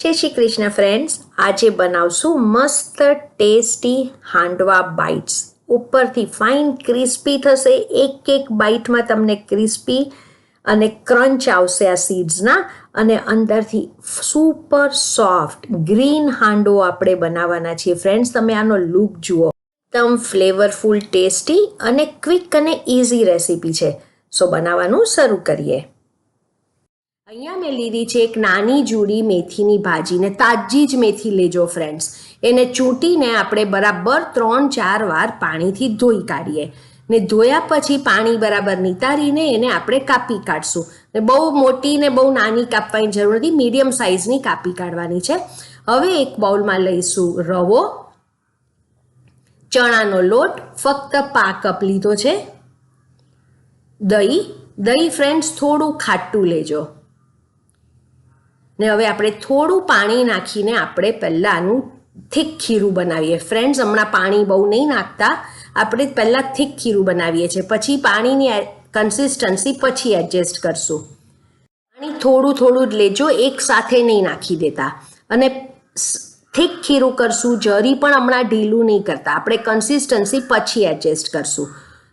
જય શ્રી કૃષ્ણ ફ્રેન્ડ્સ આજે બનાવશું મસ્ત ટેસ્ટી હાંડવા બાઇટ્સ ઉપરથી ફાઇન ક્રિસ્પી થશે. એક એક બાઇટમાં તમને ક્રિસ્પી અને ક્રંચ આવશે આ સીડ્સના અને અંદરથી સુપર સોફ્ટ ગ્રીન હાંડવો આપણે બનાવવાના છીએ ફ્રેન્ડ્સ તમે આનો લુક જુઓ. એકદમ ફ્લેવરફુલ ટેસ્ટી અને ક્વિક અને ઇઝી રેસીપી છે. સો બનાવવાનું શરૂ કરીએ. અહીંયા મેં લીધી છે એક નાની જુડી મેથીની ભાજીને તાજી જ મેથી લેજો ફ્રેન્ડ્સ એને ચૂંટીને આપણે બરાબર ત્રણ ચાર વાર પાણીથી ધોઈ કાઢીએ. ને ધોયા પછી પાણી બરાબર નિતારીને એને આપણે કાપી કાઢશું. ને બહુ મોટી ને બહુ નાની કાપવાની જરૂર નથી, મીડિયમ સાઇઝની કાપી કાઢવાની છે. હવે એક બાઉલમાં લઈશું રવો, ચણાનો લોટ, ફક્ત પા કપ લીધો છે. દહીં દહીં ફ્રેન્ડ્સ થોડું ખાટું લેજો. ને હવે આપણે થોડું પાણી નાખીને આપણે પહેલાં આનું થીક ખીરું બનાવીએ. ફ્રેન્ડ્સ હમણાં પાણી બહુ નહીં નાખતા. આપણે પહેલાં થીક ખીરું બનાવીએ છીએ. પછી પાણીની કન્સિસ્ટન્સી પછી એડજસ્ટ કરશું. પાણી થોડું થોડું જ લેજો, એક સાથે નહીં નાખી દેતા. અને થીક ખીરું કરશું, જરી પણ હમણાં ઢીલું નહીં કરતા. આપણે કન્સિસ્ટન્સી પછી એડજસ્ટ કરશું.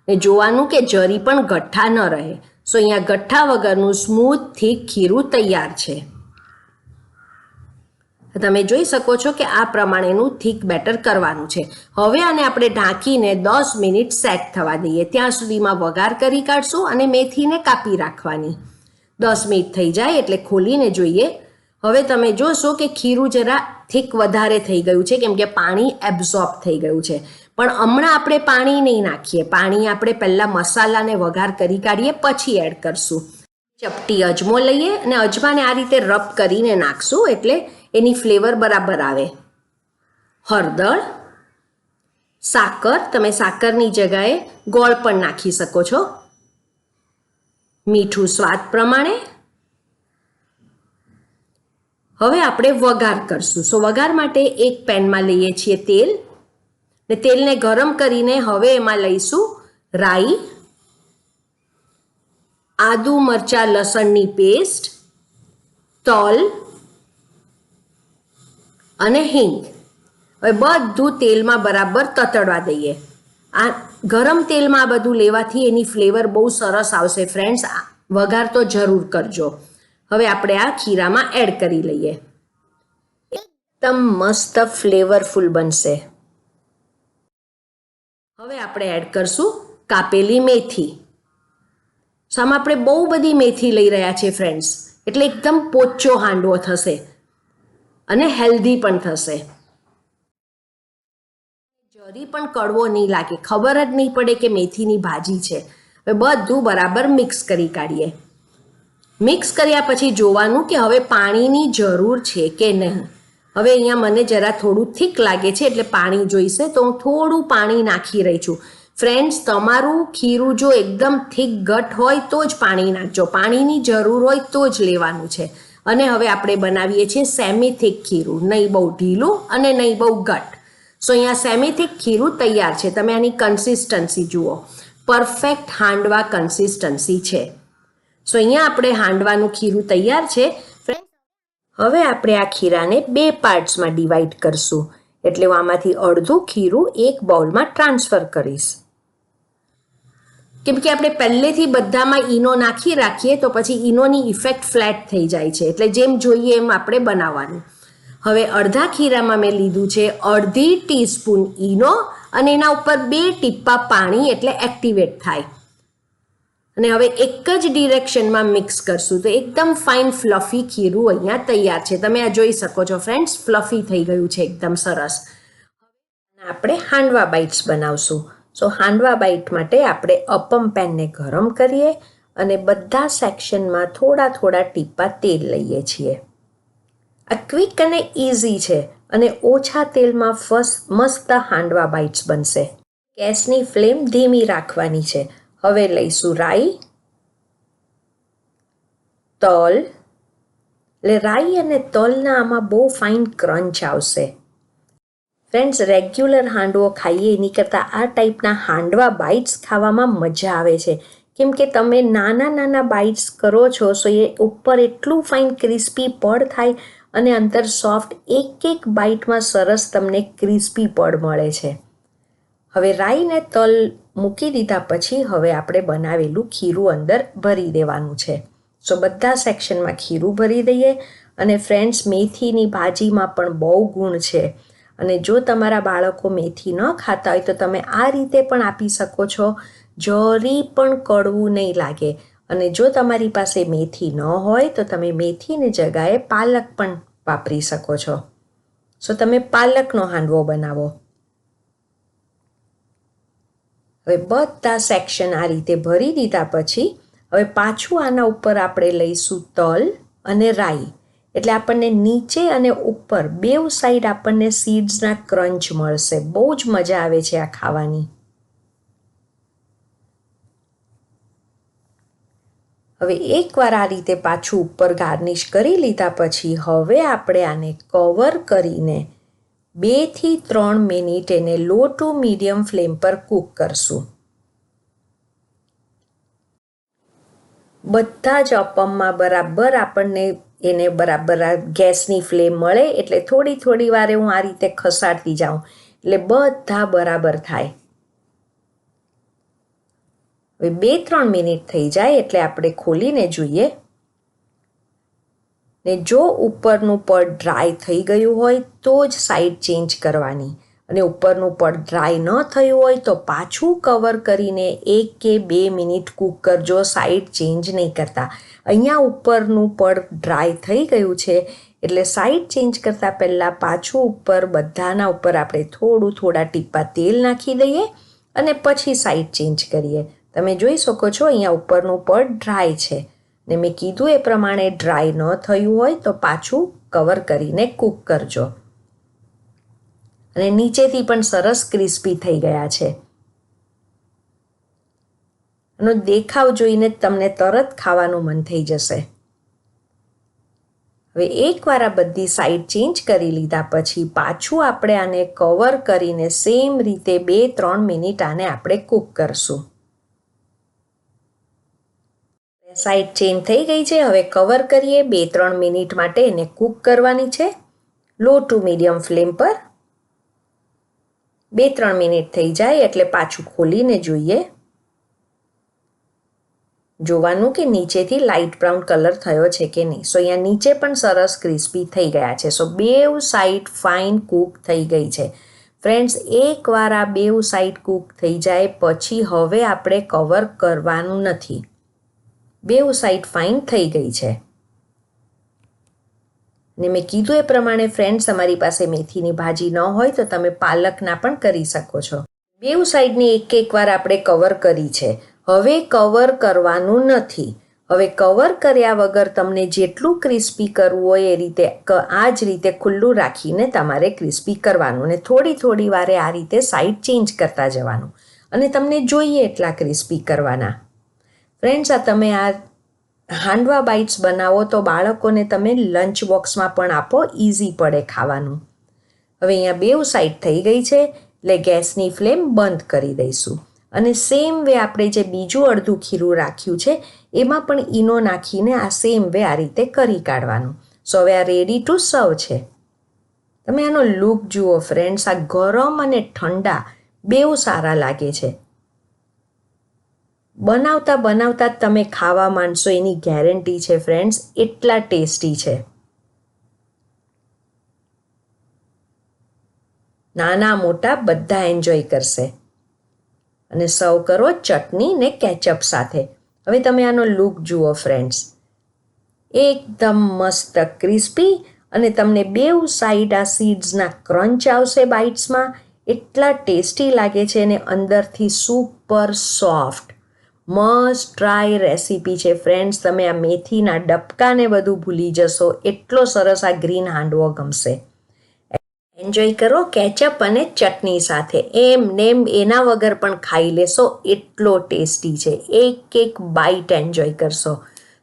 ને જોવાનું કે જરી પણ ગઠ્ઠા ન રહે. સો અહીંયા ગઠ્ઠા વગરનું સ્મૂથ થીક ખીરું તૈયાર છે. તમે જોઈ શકો છો કે આ પ્રમાણેનું થીક બેટર કરવાનું છે. હવે આને આપણે ઢાંકીને દસ મિનિટ સેટ થવા દઈએ. ત્યાં સુધીમાં વઘાર કરી કાઢશું અને મેથીને કાપી રાખવાની. દસ મિનિટ થઈ જાય એટલે ખોલીને જોઈએ. હવે તમે જોશો કે ખીરું જરા થીક વધારે થઈ ગયું છે, કેમ કે પાણી એબ્ઝોર્બ થઈ ગયું છે. પણ હમણાં આપણે પાણી નહીં નાખીએ. પાણી આપણે પહેલાં મસાલાને વઘાર કરી કાઢીએ, પછી એડ કરશું. ચપટી અજમો લઈએ અને અજમાને આ રીતે રબ કરીને નાખશું એટલે એની ફ્લેવર બરાબર આવે. હળદર, સાકર, તમે સાકરની જગાએ ગોળ પણ નાખી શકો છો. મીઠું સ્વાદ પ્રમાણે. હવે આપણે વઘાર કરશું. સો, વઘાર માટે એક પેનમાં લઈએ છીએ તેલ. ને તેલને ગરમ કરીને હવે એમાં લઈશું રાઈ, આદુ મરચા લસણની પેસ્ટ, તલ અને હિંગ. હવે બધું તેલમાં બરાબર તતડવા દઈએ. આ ગરમ તેલમાં આ બધું લેવાથી એની ફ્લેવર બહુ સરસ આવશે ફ્રેન્ડ્સ. વઘાર તો જરૂર કરજો. હવે આપણે આ ખીરામાં એડ કરી લઈએ. એકદમ મસ્ત ફ્લેવરફુલ બનશે. હવે આપણે એડ કરશું કાપેલી મેથી. સામે આપણે બહુ બધી મેથી લઈ રહ્યા છીએ ફ્રેન્ડ્સ. એટલે એકદમ પોચો હાંડવો થશે. અને હેલ્ધી પણ થશે. જરી પણ કડવો નહીં લાગે. ખબર જ નહીં પડે કે મેથીની ભાજી છે. હવે બધું બરાબર મિક્સ કરી કાઢીએ. મિક્સ કર્યા પછી જોવાનું કે હવે પાણીની જરૂર છે કે નહીં. હવે અહીંયા મને જરા થોડું થીક લાગે છે એટલે પાણી જોઈશે તો હું થોડું પાણી નાખી રહી છું. ફ્રેન્ડ્સ, તમારું ખીરું જો એકદમ થીક ગટ હોય તો જ પાણી નાખજો. પાણીની જરૂર હોય તો જ લેવાનું છે. અને હવે આપણે બનાવીએ છીએ સેમી ખીરું. નહીં બહુ ઢીલું અને નહીં બહુ ઘટ. સો અહીંયા સેમી ખીરું તૈયાર છે. તમે આની કન્સિસ્ટન્સી જુઓ. પરફેક્ટ હાંડવા કન્સિસ્ટન્સી છે. સો અહીંયા આપણે હાંડવાનું ખીરું તૈયાર છે. હવે આપણે આ ખીરાને બે પાર્ટ્સમાં ડિવાઈડ કરશું. એટલે હું આમાંથી અડધું ખીરું એક બાઉલમાં ટ્રાન્સફર કરીશ. કેમ કે આપણે પહેલેથી બધામાં ઈનો નાખી રાખીએ તો પછી ઈનોની ઇફેક્ટ ફ્લેટ થઈ જાય છે. એટલે જેમ જોઈએ એમ આપણે બનાવવાનું. હવે અડધા ખીરામાં મેં લીધું છે અડધી ટીસ્પૂન ઈનો અને એના ઉપર બે ટીપ્પા પાણી એટલે એક્ટિવેટ થાય. અને હવે એક જ ડિરેક્શનમાં મિક્સ કરશું તો એકદમ ફાઇન ફ્લફી ખીરું અહીંયા તૈયાર છે. તમે આ જોઈ શકો છો ફ્રેન્ડ્સ, ફ્લફી થઈ ગયું છે એકદમ સરસ. આપણે હાંડવા બાઇટ્સ બનાવશું. સો હાંડવા બાઇટ માટે આપણે અપમ પેનને ગરમ કરીએ અને બધા સેક્શનમાં થોડા થોડા ટીપા તેલ લઈએ છીએ. આ ક્વિક અને ઇઝી છે અને ઓછા તેલમાં ફર્સ્ટ મસ્ત હાંડવા બાઇટ્સ બનશે. ગેસની ફ્લેમ ધીમી રાખવાની છે. હવે લઈશું રાઈ, તલ. એટલે રાઈ અને તલના આમાં બહુ ફાઇન ક્રંચ આવશે. ફ્રેન્ડ્સ રેગ્યુલર હાંડવો ખાઈએ એની કરતાં આ ટાઈપના હાંડવા બાઇટ્સ ખાવામાં મજા આવે છે. કેમ કે તમે નાના નાના બાઇટ્સ કરો છો સો એ ઉપર એટલું ફાઇન ક્રિસ્પી પડ થાય અને અંતર સોફ્ટ એક એક બાઇટમાં સરસ તમને ક્રિસ્પી પડ મળે છે. હવે રાઈને તલ મૂકી દીધા પછી હવે આપણે બનાવેલું ખીરું અંદર ભરી દેવાનું છે. સો બધા સેક્શનમાં ખીરું ભરી દઈએ અને ફ્રેન્ડ્સ મેથીની ભાજીમાં પણ બહુ ગુણ છે. અને જો તમારા બાળકો મેથી ન ખાતા હોય તો તમે આ રીતે પણ આપી શકો છો. જરી પણ કડવું નહીં લાગે. અને જો તમારી પાસે મેથી ન હોય તો તમે મેથીની જગાએ પાલક પણ વાપરી શકો છો. સો તમે પાલકનો હાંડવો બનાવો. હવે બધા સેક્શન આ રીતે ભરી દીધા પછી હવે પાછું આના ઉપર આપણે લઈશું તલ અને રાઈ. એટલે આપણને નીચે અને ઉપર બેઉ સાઈડ આપણને સીડ્સના ક્રંચ મળશે. બહુ જ મજા આવે છે આ ખાવાની. હવે એકવાર આ રીતે પાછું ઉપર ગાર્નિશ કરી લીધા પછી હવે આપણે આને કવર કરીને બેથી ત્રણ મિનિટ એને લો ટુ મીડિયમ ફ્લેમ પર કૂક કરશું. બધા જ અપમમાં બરાબર આપણને એને બરાબર ગેસની ફ્લેમ મળે એટલે થોડી થોડી વારે હું આ રીતે ખસાડતી જાઉં. એટલે બધા બરાબર થાય. હવે બે ત્રણ મિનિટ થઈ જાય એટલે આપણે ખોલીને જોઈએ. ને જો ઉપરનું પડ ડ્રાય થઈ ગયું હોય તો જ સાઈડ ચેન્જ કરવાની. અને ઉપરનું પડ ડ્રાય ન થયું હોય તો પાછું કવર કરીને એક કે બે મિનિટ કૂક કરજો સાઈડ ચેન્જ નહીં કરતા. અહીંયા ઉપરનું પડ ડ્રાય થઈ ગયું છે, એટલે સાઈડ ચેન્જ કરતાં પહેલાં પાછું ઉપર બધાના ઉપર આપણે થોડું થોડા ટીપા તેલ નાખી દઈએ અને પછી સાઈડ ચેન્જ કરીએ. તમે જોઈ શકો છો અહીંયા ઉપરનું પડ ડ્રાય છે. ને મેં કીધું એ પ્રમાણે ડ્રાય ન થયું હોય તો પાછું કવર કરીને કૂક કરજો. અને નીચેથી પણ સરસ ક્રિસ્પી થઈ ગયા છે. એનો દેખાવ જોઈને તમને તરત ખાવાનું મન થઈ જશે. હવે એકવાર આ બધી સાઈડ ચેન્જ કરી લીધા પછી પાછું આપણે આને કવર કરીને સેમ રીતે બે, ત્રણ મિનિટ આને આપણે કૂક કરશું. સાઈડ ચેન્જ થઈ ગઈ છે, હવે કવર કરીએ, બે, ત્રણ મિનિટ માટે એને કૂક કરવાની છે. લો ટુ મીડિયમ ફ્લેમ પર બે ત્રણ મિનિટ થઈ જાય એટલે પાછું ખોલીને જોઈએ. જોવાનું કે નીચેથી લાઇટ બ્રાઉન કલર થયો છે કે નહીં. સો અહીંયા નીચે પણ સરસ ક્રિસ્પી થઈ ગયા છે. સો બેવ સાઈડ ફાઇન કૂક થઈ ગઈ છે. ફ્રેન્ડ્સ એકવાર આ બેવ સાઈડ કૂક થઈ જાય પછી હવે આપણે કવર કરવાનું નથી. બેઉ સાઈડ ફાઇન થઈ ગઈ છે. ને મેં કીધું એ પ્રમાણે ફ્રેન્ડ્સ તમારી પાસે મેથીની ભાજી ન હોય તો તમે પાલકના પણ કરી શકો છો. બેઉ સાઈડની એક એક વાર આપણે કવર કરી છે. હવે કવર કરવાનું નથી. હવે કવર કર્યા વગર તમને જેટલું ક્રિસ્પી કરવું હોય એ રીતે આ જ રીતે ખુલ્લું રાખીને તમારે ક્રિસ્પી કરવાનું ને થોડી થોડી વારે આ રીતે સાઈડ ચેન્જ કરતા જવાનું. અને તમને જોઈએ એટલા ક્રિસ્પી કરવાના. ફ્રેન્ડ્સ આ તમે આ હાંડવા બાઇટ્સ બનાવો તો બાળકોને તમે લંચ બોક્સમાં પણ આપો ઇઝી પડે ખાવાનું. હવે અહીંયા બેઉ સાઈડ થઈ ગઈ છે, એટલે ગેસની ફ્લેમ બંધ કરી દઈશું. અને સેમ વે આપણે જે બીજું અડધું ખીરું રાખ્યું છે, એમાં પણ ઈનો નાખીને આ સેમ વે આ રીતે કરી કાઢવાનું. સો હવે આ રેડી ટુ સર્વ છે. તમે આનો લુક જુઓ ફ્રેન્ડ્સ આ ગરમ અને ઠંડા બેવ સારા લાગે છે. બનાવતા બનાવતા જ તમે ખાવા માંડશો, એની ગેરંટી છે ફ્રેન્ડ્સ એટલા ટેસ્ટી છે. નાના મોટા બધા એન્જોય કરશે. અને સર્વ કરો ચટણી ને કેચઅપ સાથે. હવે તમે આનો લુક જુઓ ફ્રેન્ડ્સ એકદમ મસ્ત ક્રિસ્પી અને તમને બેઉ સાઈડ આ સીડ્સના ક્રંચ આવશે બાઇટ્સમાં એટલા ટેસ્ટી લાગે છે અને અંદરથી super soft must try recipe છે. ફ્રેન્ડ્સ તમે આ મેથીના ડબકાને બધું ભૂલી જશો. એટલો સરસ આ ગ્રીન હાંડવો ગમશે. એન્જોય કરો કેચઅપ અને ચટણી સાથે. એમ નેમ એના વગર પણ ખાઈ લેશો. એટલો ટેસ્ટી છે. એક એક બાઇટ એન્જોય કરશો.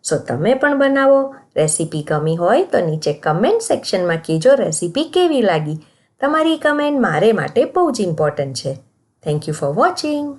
સો તમે પણ બનાવો. રેસીપી ગમી હોય તો નીચે કમેન્ટ સેક્શનમાં કહેજો રેસીપી કેવી લાગી. તમારી કમેન્ટ મારે માટે બહુ જ ઇમ્પોર્ટન્ટ છે. Thank you for watching